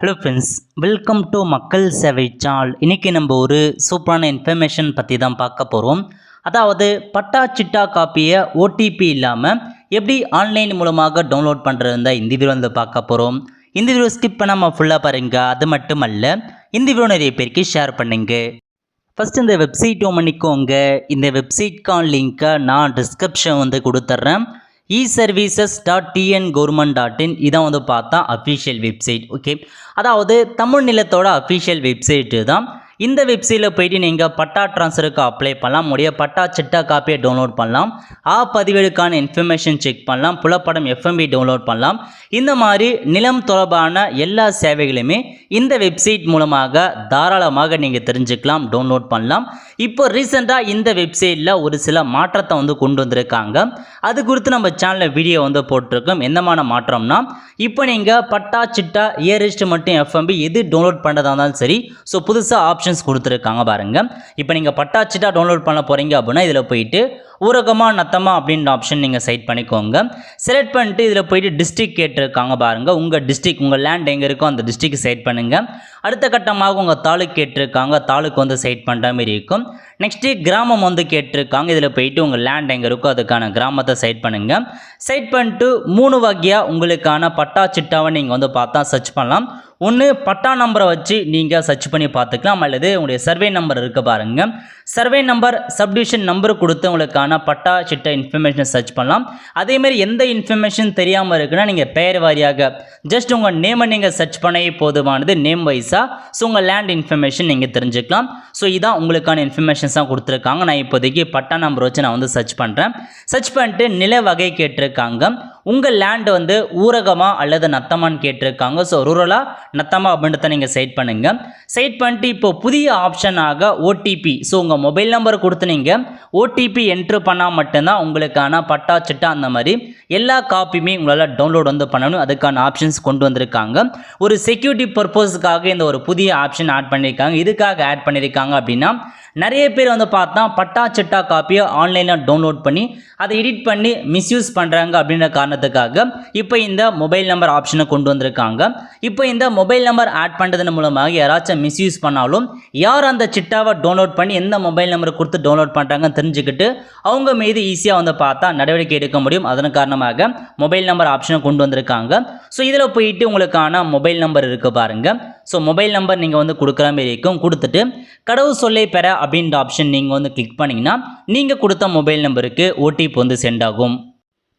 Hello friends welcome to மக்கள் சேவை சால் இன்றைக்கி நம்ம ஒரு சூப்பரான இன்ஃபர்மேஷன் பற்றி தான் பார்க்க போகிறோம் அதாவது பட்டா சிட்டா காப்பியை ஓடிபி இல்லாமல் எப்படி ஆன்லைன் மூலமாக டவுன்லோட் பண்ணுறது தான் இந்த வீடியோ வந்து பார்க்க போகிறோம் இந்த வீடியோ ஸ்கிப் பண்ணாமல் ஃபுல்லாக பாருங்க அது மட்டும் அல்ல இந்த வீடியோ நிறைய பேருக்கு ஷேர் பண்ணுங்க. ஃபஸ்ட் இந்த வெப்சைட் பண்ணிக்கோங்க. இந்த வெப்சைட்கான லிங்க்கை நான் டிஸ்கிரிப்ஷன் வந்து கொடுத்துட்றேன். E services dot TN government dot in இதான் வந்து பார்த்தா அஃபிஷியல் வெப்சைட் ஓகே அதாவது தமிழ் நிலத்தோட அஃபிஷியல் வெப்சைட்டு தான். இந்த வெப்சைட்டில் போயிட்டு நீங்கள் பட்டா ட்ரான்ஸ்ஃபருக்கு அப்ளை பண்ணலாம். உடைய பட்டா சிட்டா காப்பியை டவுன்லோட் பண்ணலாம். ஆ பதிவேடுக்கான இன்ஃபர்மேஷன் செக் பண்ணலாம். புலப்படம் எஃப்எம்பி டவுன்லோட் பண்ணலாம். இந்த மாதிரி நிலம் தொடர்பான எல்லா சேவைகளுமே இந்த வெப்சைட் மூலமாக தாராளமாக நீங்கள் தெரிஞ்சுக்கலாம் டவுன்லோட் பண்ணலாம். இப்போ ரீசெண்டாக இந்த வெப்சைட்டில் ஒரு சில மாற்றத்தை வந்து கொண்டு வந்திருக்காங்க. அது குறித்து நம்ம சேனலில் வீடியோ வந்து போட்டிருக்கோம். என்னமான மாற்றம்னா இப்போ நீங்கள் பட்டா சிட்டா இயரிஸ்ட் மட்டும் எஃப்எம்பி எது டவுன்லோட் பண்ணுறதா இருந்தாலும் சரி ஸோ புதுசாக ஆப்ஷன் ஆப்ஷன்ஸ் கொடுத்துருக்காங்க பாருங்கள் இப்போ நீங்கள் பட்டாச்சிட்டா டவுன்லோட் பண்ண போகிறீங்க அப்படின்னா இதில் போயிட்டு ஊரகமா நத்தமாக அப்படின்ற ஆப்ஷன் நீங்கள் செலக்ட் பண்ணிக்கோங்க. செலக்ட் பண்ணிட்டு இதில் போயிட்டு டிஸ்ட்ரிக் கேட்டிருக்காங்க பாருங்கள் உங்கள் டிஸ்ட்ரிக் உங்கள் லேண்ட் எங்கே இருக்கோ அந்த டிஸ்ட்ரிக் செலக்ட் பண்ணுங்கள் அடுத்த கட்டமாக உங்கள் தாலுக் கேட்டிருக்காங்க. தாலுக் வந்து செலக்ட் பண்ணுற மாதிரி இருக்கும். நெக்ஸ்ட்டு கிராமம் வந்து கேட்டிருக்காங்க. இதில் போயிட்டு உங்கள் லேண்ட் எங்கே இருக்கோ அதுக்கான கிராமத்தை செலக்ட் பண்ணுங்கள் செலக்ட் பண்ணிட்டு மூணு வகையாக உங்களுக்கான பட்டா சிட்டாவை நீங்கள் வந்து பார்த்தா சர்ச் பண்ணலாம். ஒன்று பட்டா நம்பரை வச்சு நீங்கள் சர்ச் பண்ணி பார்த்துக்கலாம். அல்லது உங்களுடைய சர்வே நம்பர் இருக்க பாருங்கள் சர்வே நம்பர் சப்டிவிஷன் நம்பர் கொடுத்து உங்களுக்கான பட்டா சிட்ட இன்ஃபர்மேஷனை சர்ச் பண்ணலாம். அதேமாரி எந்த இன்ஃபர்மேஷன் தெரியாமல் இருக்குன்னா நீங்கள் பெயர் வாரியாக ஜஸ்ட் உங்கள் நேமை நீங்கள் சர்ச் பண்ணவே போதுமானது நேம் வைஸாக ஸோ உங்கள் லேண்ட் இன்ஃபர்மேஷன் நீங்கள் தெரிஞ்சுக்கலாம். ஸோ இதான் உங்களுக்கான இன்ஃபர்மேஷன்ஸ் தான் கொடுத்துருக்காங்க. நான் இப்போதைக்கு பட்டா நம்பர் வச்சு நான் வந்து சர்ச் பண்ணுறேன் சர்ச் பண்ணிட்டு நில வகை கேட்டிருக்காங்க. உங்கள் லேண்டு வந்து ஊரகமா அல்லது நத்தமான்னு கேட்டிருக்காங்க. ஸோ ரூரலா நத்தமா அப்படின்றத நீங்கள் செட் பண்ணுங்கள் செட் பண்ணிட்டு இப்போ புதிய ஆப்ஷனாக ஓடிபி ஸோ உங்கள் மொபைல் நம்பர் கொடுத்து நீங்கள் ஓடிபி என்ட்ரு பண்ணால் மட்டும்தான் உங்களுக்கான பட்டா சிட்டா அந்த மாதிரி எல்லா காப்பியுமே உங்களால் டவுன்லோட் வந்து பண்ணணும். அதுக்கான ஆப்ஷன்ஸ் கொண்டு வந்திருக்காங்க. ஒரு செக்யூரிட்டி பர்பஸ்க்காக இந்த ஒரு புதிய ஆப்ஷன் ஆட் பண்ணியிருக்காங்க இதுக்காக ஆட் பண்ணியிருக்காங்க அப்படின்னா நிறைய பேர் வந்து பார்த்தா பட்டா சிட்டா காப்பியை ஆன்லைனில் டவுன்லோட் பண்ணி அதை எடிட் பண்ணி மிஸ்யூஸ் பண்ணுறாங்க அப்படின்ற காரணத்துக்காக இப்போ இந்த மொபைல் நம்பர் ஆப்ஷனை கொண்டு வந்திருக்காங்க. இப்போ இந்த மொபைல் நம்பர் ஆட் பண்ணுறதன் மூலமாக யாராச்சும் மிஸ்யூஸ் பண்ணாலும் யார் அந்த சிட்டாவை டவுன்லோட் பண்ணி எந்த மொபைல் நம்பரை கொடுத்து டவுன்லோட் பண்ணுறாங்கன்னு தெரிஞ்சுக்கிட்டு அவங்க மீது ஈஸியாக வந்து பார்த்தா நடவடிக்கை எடுக்க முடியும். அதன் காரணமாக மொபைல் நம்பர் ஆப்ஷனை கொண்டு வந்திருக்காங்க. ஸோ இதில் போயிட்டு உங்களுக்கான மொபைல் நம்பர் இருக்குது பாருங்கள் ஸோ மொபைல் நம்பர் நீங்கள் வந்து கொடுக்குற மாதிரி இருக்கும். கொடுத்துட்டு கடவு சொல்லை பெற அப்படின்ற ஆப்ஷன் நீங்கள் வந்து கிளிக் பண்ணிங்கன்னா நீங்கள் கொடுத்த மொபைல் நம்பருக்கு ஓடிபி வந்து சென்ட் ஆகும்.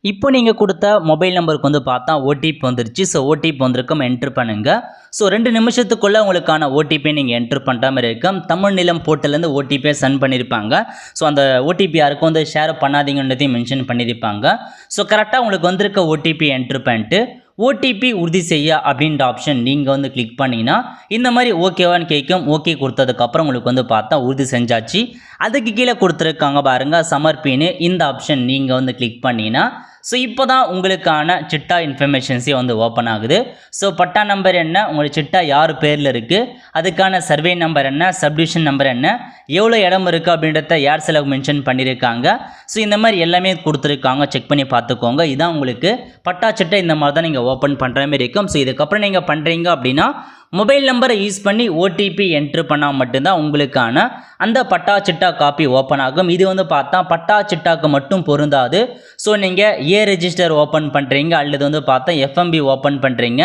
இப்போ நீங்கள் கொடுத்த மொபைல் நம்பருக்கு வந்து பார்த்தா ஓடிபி வந்துருச்சு. ஸோ ஓடிபி வந்திருக்கும். என்ட்ரு பண்ணுங்கள் ஸோ ரெண்டு நிமிஷத்துக்குள்ளே உங்களுக்கான ஓடிபி நீங்கள் என்ட்ரு பண்ணுற மாதிரி இருக்கும். தமிழ் நிலம் போர்ட்டலேருந்து ஓடிபியை சென்ட் பண்ணியிருப்பாங்க. ஸோ அந்த ஓடிபி யாருக்கும் வந்து ஷேர் பண்ணாதீங்கன்றதையும் மென்ஷன் பண்ணியிருப்பாங்க. ஸோ கரெக்டாக உங்களுக்கு வந்திருக்க ஓடிபி என்ட்ரு பண்ணிட்டு ஓடிபி உறுதி செய்ய அப்படின்ற ஆப்ஷன் நீங்கள் வந்து கிளிக் பண்ணிங்கன்னா இந்த மாதிரி ஓகேவான்னு கேட்கும். ஓகே கொடுத்ததுக்கப்புறம் உங்களுக்கு வந்து பார்த்தா உறுதி செஞ்சாச்சு. அதுக்கு கீழே கொடுத்துருக்காங்க பாருங்கள் சமர்ப்பின்னு. இந்த ஆப்ஷன் நீங்கள் வந்து கிளிக் பண்ணிங்கன்னா ஸோ இப்போ தான் உங்களுக்கான சிட்டா இன்ஃபர்மேஷன்ஸே வந்து ஓப்பன் ஆகுது. ஸோ பட்டா நம்பர் என்ன? உங்களுடைய சிட்டா யார் பேரில் இருக்குது அதுக்கான சர்வே நம்பர் என்ன? சப்டிவிஷன் நம்பர் என்ன? எவ்வளோ இடம் இருக்குது அப்படின்றத யார் செலவு மென்ஷன் பண்ணியிருக்காங்க ஸோ இந்த மாதிரி எல்லாமே கொடுத்துருக்காங்க. செக் பண்ணி பார்த்துக்கோங்க. இதான் உங்களுக்கு பட்டா சிட்டா இந்த மாதிரி தான் நீங்கள் ஓப்பன் பண்ணுற மாதிரி இருக்கும். ஸோ இதுக்கப்புறம் நீங்கள் பண்ணுறீங்க அப்படின்னா மொபைல் நம்பரை யூஸ் பண்ணி ஓடிபி என்ட்ரு பண்ணால் மட்டும்தான் உங்களுக்கான அந்த பட்டா சிட்டா காப்பி ஓப்பன் ஆகும். இது வந்து பார்த்தா பட்டா சிட்டாக்கு மட்டும் பொருந்தாது. ஸோ நீங்கள் ஏ ரெஜிஸ்டர் ஓப்பன் பண்ணுறீங்க அல்லது வந்து பார்த்தா எஃப்எம்பி ஓப்பன் பண்ணுறீங்க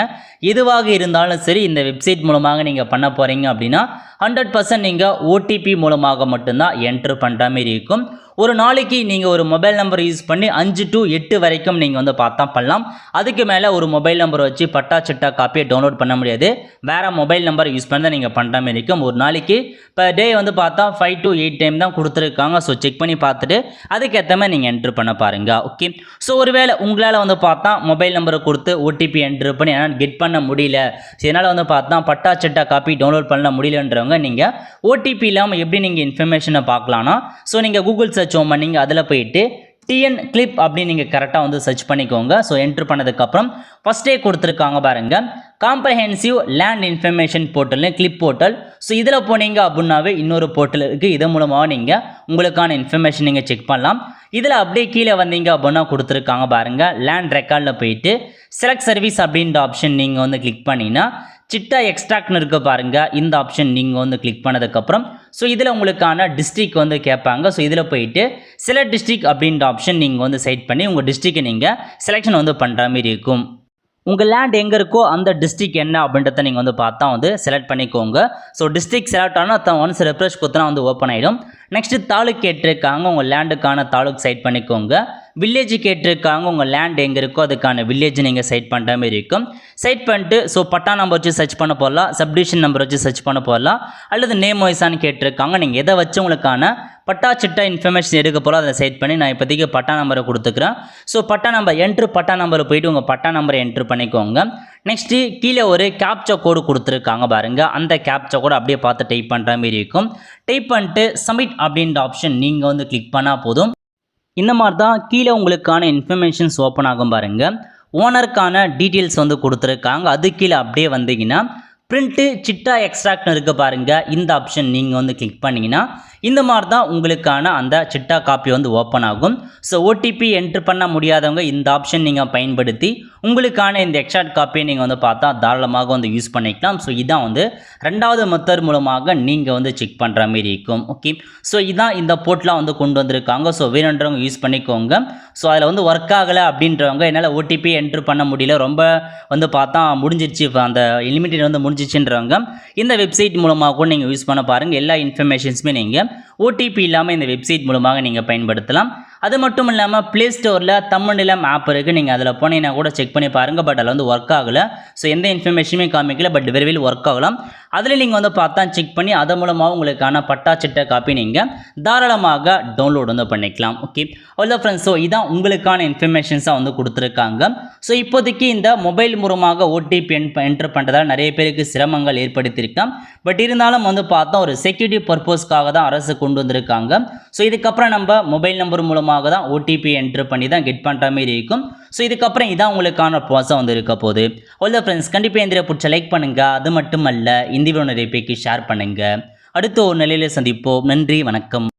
எதுவாக இருந்தாலும் சரி இந்த வெப்சைட் மூலமாக நீங்கள் பண்ண போகிறீங்க அப்படின்னா ஹண்ட்ரட் பர்சன்ட் நீங்கள் ஓடிபி மூலமாக மட்டும்தான் என்ட்ரு பண்ணுற மாதிரி இருக்கும். ஒரு நாளைக்கு நீங்கள் ஒரு மொபைல் நம்பர் யூஸ் பண்ணி அஞ்சு டு எட்டு வரைக்கும் நீங்கள் வந்து பார்த்தா பண்ணலாம். அதுக்கு மேலே ஒரு மொபைல் நம்பர் வச்சு பட்டா சிட்டா காப்பியை டவுன்லோட் பண்ண முடியாது. வேறு மொபைல் நம்பர் யூஸ் பண்ணி தான் நீங்கள் பண்ணுற மாதிரி இருக்கும். ஒரு நாளைக்கு இப்போ டே வந்து பார்த்தா ஃபைவ் டு எயிட் டைம் தான் கொடுத்துருக்காங்க. ஸோ செக் பண்ணி பார்த்துட்டு அதுக்கேற்ற மாதிரி நீங்கள் என்ட்ரு பண்ண பாருங்க. ஓகே ஸோ ஒருவேளை உங்களால் வந்து பார்த்தா மொபைல் நம்பரை கொடுத்து ஓடிபி என்ட்ரு பண்ணி என்னால் கெட் பண்ண முடியல. ஸோ இதனால் வந்து பார்த்தா பட்டா சிட்டா காப்பி டவுன்லோட் பண்ண முடியலன்றவங்க நீங்கள் ஓடிபி இல்லாமல் எப்படி நீங்கள் இன்ஃபர்மேஷனை பார்க்கலாம்னா ஸோ நீங்கள் கூகுள் சர்ச் ஓம் நீங்கள் அதில் போயிட்டு டிஎன் கிளிப் அப்படின்னு நீங்கள் கரெக்டாக வந்து சர்ச் பண்ணிக்கோங்க. ஸோ என்ட்ரு பண்ணதுக்கப்புறம் ஃபஸ்ட்டே கொடுத்துருக்காங்க பாருங்கள் காம்ப்ரஹென்சிவ் லேண்ட் இன்ஃபர்மேஷன் போர்ட்டல்னு கிளிப் போர்ட்டல் ஸோ இதில் போனீங்க அப்படின்னாவே இன்னொரு போர்ட்டல் இருக்குது இதன் மூலமாக நீங்கள் உங்களுக்கான இன்ஃபர்மேஷன் நீங்கள் செக் பண்ணலாம். இதில் அப்படியே கீழே வந்தீங்க அப்படின்னா கொடுத்துருக்காங்க பாருங்கள் லேண்ட் ரெக்கார்டில் போயிட்டு செலக்ட் சர்வீஸ் அப்படின்ற ஆப்ஷன் நீங்கள் வந்து கிளிக் பண்ணிங்கன்னா சிட்டா எக்ஸ்ட்ராக்ட்னு இருக்க பாருங்க. இந்த ஆப்ஷன் நீங்கள் வந்து கிளிக் பண்ணதுக்கப்புறம் ஸோ இதில் உங்களுக்கான டிஸ்ட்ரிக் வந்து கேட்பாங்க. ஸோ இதில் போயிட்டு சில டிஸ்ட்ரிக் அப்படின்ற ஆப்ஷன் நீங்கள் வந்து செலக்ட் பண்ணி உங்கள் டிஸ்ட்ரிக்கை நீங்கள் செலெக்ஷன் வந்து பண்ணுற மாதிரி இருக்கும். உங்கள் லேண்ட் எங்கே இருக்கோ அந்த டிஸ்ட்ரிக் என்ன அப்படின்றத நீங்கள் வந்து பார்த்தா வந்து செலக்ட் பண்ணிக்கோங்க. ஸோ டிஸ்ட்ரிக் செலக்ட் ஆனால் ஒன்ஸ் ரெஃப்ரெஷ் கொடுத்தனா வந்து ஓப்பன் ஆகிடும் நெக்ஸ்ட்டு தாலுக் கேட்டிருக்காங்க. உங்கள் லேண்டுக்கான தாலுக் செலக்ட் பண்ணிக்கோங்க. வில்லேஜ் கேட்டிருக்காங்க. உங்கள் லேண்ட் எங்கே இருக்கோ அதுக்கான வில்லேஜ் நீங்கள் செட் பண்ணுற மாதிரி இருக்கும். செட் பண்ணிட்டு ஸோ பட்டா நம்பர் வச்சு சர்ச் பண்ண போகலாம் சப்டிவிஷன் நம்பர் வச்சு சர்ச் பண்ண போடலாம். அல்லது நேம் வைஸானு கேட்டிருக்காங்க. நீங்கள் எதை வச்சு உங்களுக்கான பட்டா சிட்டா இன்ஃபர்மேஷன் எடுக்க போல அதை செட் பண்ணி நான் இப்போதைக்கு பட்டா நம்பரை கொடுத்துக்கிறேன். So patta number enter patta நம்பரை போயிட்டு உங்கள் பட்டா நம்பரை என்ட்ரு பண்ணிக்கோங்க. நெக்ஸ்ட்டு கீழே ஒரு கேப்சா கோடு கொடுத்துருக்காங்க பாருங்கள் அந்த கேப்சா கோடு அப்படியே பார்த்து டைப் பண்ணுற மாதிரி இருக்கும். டைப் பண்ணிட்டு சப்மிட் அப்படின்ற ஆப்ஷன் நீங்கள் வந்து கிளிக் பண்ணால் போதும். இந்த மாதிரி தான் கீழே உங்களுக்கான இன்ஃபர்மேஷன்ஸ் ஓப்பன் ஆகும் பாருங்கள் ஓனருக்கான டீட்டெயில்ஸ் வந்து கொடுத்துருக்காங்க. அது கீழே அப்படியே வந்தீங்கன்னா பிரிண்ட்டு சிட்டா எக்ஸ்ட்ராக்ட்னு இருக்க பாருங்கள் இந்த ஆப்ஷன் நீங்கள் வந்து கிளிக் பண்ணிங்கன்னா இந்த மாதிரி தான் உங்களுக்கான அந்த சிட்டா காப்பி வந்து ஓப்பன் ஆகும். ஸோ ஓடிபி என்ட்ரு பண்ண முடியாதவங்க இந்த ஆப்ஷன் நீங்கள் பயன்படுத்தி உங்களுக்கான இந்த எக்ஸாட் காப்பியை நீங்கள் வந்து பார்த்தா தாராளமாக வந்து யூஸ் பண்ணிக்கலாம். ஸோ இதான் வந்து ரெண்டாவது மெத்தட் மூலமாக நீங்கள் வந்து செக் பண்ணுற மாரி இருக்கும். ஓகே ஸோ இதான் இந்த போர்ட்லாம் வந்து கொண்டு வந்திருக்காங்க. ஸோ வேணுன்றவங்க யூஸ் பண்ணிக்கோங்க. ஸோ அதில் வந்து ஒர்க் ஆகலை அப்படின்றவங்க என்னால் ஓடிபி என்ட்ரு பண்ண முடியல. ரொம்ப வந்து பார்த்தா முடிஞ்சிருச்சு. அந்த லிமிட்டட் வந்து முடிஞ்சிச்சுன்றவங்க இந்த வெப்சைட் மூலமாக கூட நீங்கள் யூஸ் பண்ண பாருங்கள் எல்லா இன்ஃபர்மேஷன்ஸுமே நீங்கள் ஓடிபி இல்லாமல் இந்த வெப்சைட் மூலமாக நீங்கள் பயன்படுத்தலாம். அது மட்டும் இல்லாமல் ப்ளே ஸ்டோரில் தமிழ்நிலம் ஆப் இருக்குது நீங்கள் அதில் போனீங்கன்னா கூட செக் பண்ணி பாருங்கள் பட் அதில் வந்து ஒர்க் ஆகலை. ஸோ எந்த இன்ஃபர்மேஷனுமே காமிக்கல. பட் விரைவில் ஒர்க் ஆகலாம். அதில் நீங்கள் வந்து பார்த்தா செக் பண்ணி அதன் மூலமாக உங்களுக்கான பட்டாச்சிட்ட காப்பி நீங்கள் தாராளமாக டவுன்லோட் வந்து பண்ணிக்கலாம். ஓகே அவ்வளோ ஃப்ரெண்ட்ஸ் ஸோ இதான் உங்களுக்கான இன்ஃபர்மேஷன்ஸாக வந்து கொடுத்துருக்காங்க. ஸோ இப்போதைக்கு இந்த மொபைல் மூலமாக ஓடிபி என்டர் பண்ணுறதால நிறைய பேருக்கு சிரமங்கள் ஏற்படுத்தியிருக்கான் பட் இருந்தாலும் வந்து பார்த்தா ஒரு செக்யூரிட்டி பர்பஸ்க்காக தான் அரசு கொண்டு வந்திருக்காங்க. ஸோ இதுக்கப்புறம் நம்ம மொபைல் நம்பர் மூலமாக தான் ஓடிபி என்டர் பண்ணி தான் கெட் பண்ணுற மாதிரி இருக்கும். ஸோ இதுக்கப்புறம் இதான் உங்களுக்கான ப்ராசஸ் வந்து இருக்க போகுது. அவ்வளோ ஃப்ரெண்ட்ஸ் கண்டிப்பாக இந்த பிடிச்ச லைக் பண்ணுங்கள் அது மட்டும் அல்ல இந்த வீடியோ நிறைய பேருக்கு ஷேர் பண்ணுங்கள் அடுத்த ஒரு நிலையில் சந்திப்போம். நன்றி வணக்கம்.